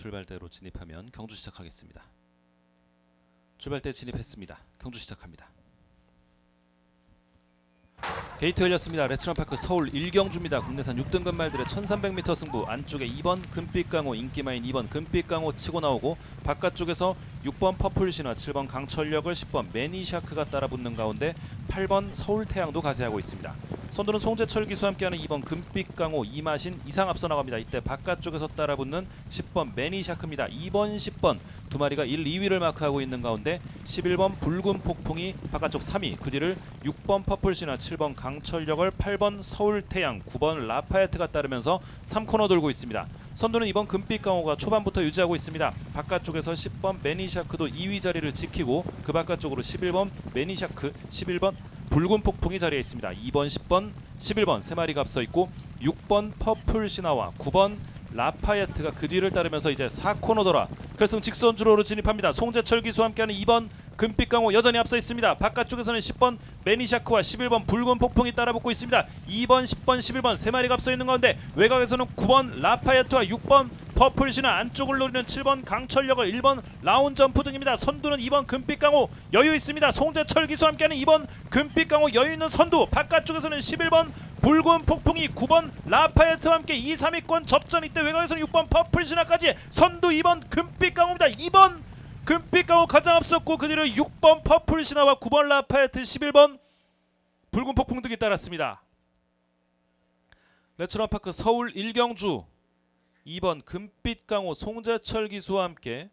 출발대로 진입하면 경주 시작하겠습니다. 출발대 진입했습니다. 경주 시작합니다. 게이트 열렸습니다. 레츠런파크 서울 1경주입니다. 국내산 6등급 말들의 1300m 승부 안쪽에 2번 금빛강호 인기마인 2번 금빛강호 치고 나오고 바깥쪽에서 6번 퍼플 신화 7번 강철력을 10번 매니샤크가 따라붙는 가운데 8번 서울태양도 가세하고 있습니다. 선두는 송재철 기수와 함께하는 2번 금빛강호 이마신 이상 앞서 나갑니다. 이때 바깥쪽에서 따라붙는 10번 매니샤크입니다. 2번 10번 두 마리가 1, 2위를 마크하고 있는 가운데 11번 붉은 폭풍이 바깥쪽 3위 그 뒤를 6번 퍼플시나 7번 강철력을 8번 서울태양 9번 라파에트가 따르면서 3코너 돌고 있습니다. 선두는 이번 금빛 강호가 초반부터 유지하고 있습니다. 바깥쪽에서 10번 매니샤크도 2위 자리를 지키고 그 바깥쪽으로 11번 매니샤크 11번 붉은 폭풍이 자리에 있습니다. 2번, 10번, 11번 세 마리가 앞서 있고 6번 퍼플 시나와 9번 라파예트가 그 뒤를 따르면서 이제 4코너 돌아 결승 직선 주로로 진입합니다. 송재철 기수와 함께하는 2번 금빛 강호 여전히 앞서 있습니다. 바깥쪽에서는 10번 매니샤크와 11번 붉은 폭풍이 따라붙고 있습니다. 2번, 10번, 11번 세 마리가 앞서 있는 가운데 외곽에서는 9번 라파예트와 6번 퍼플시나 안쪽을 노리는 7번 강철력을 1번 라운 점프 등입니다. 선두는 2번 금빛 강호 여유 있습니다. 송재철 기수와 함께하는 2번 금빛 강호 여유 있는 선두 바깥쪽에서는 11번 붉은 폭풍이 9번 라파에트와 함께 2, 3위권 접전 이때 외곽에서는 6번 퍼플시나까지 선두 2번 금빛 강호입니다. 2번 금빛 강호 가장 앞섰고 그 뒤로 6번 퍼플시나와 9번 라파에트 11번 붉은 폭풍 등이 따랐습니다. 레츠런파크 서울 1경주 2번 금빛 강호 송재철 기수와 함께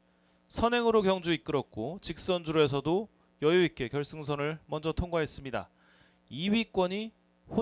선행으로 경주 이끌었고 직선주로에서도 여유 있게 결승선을 먼저 통과했습니다. 2위권이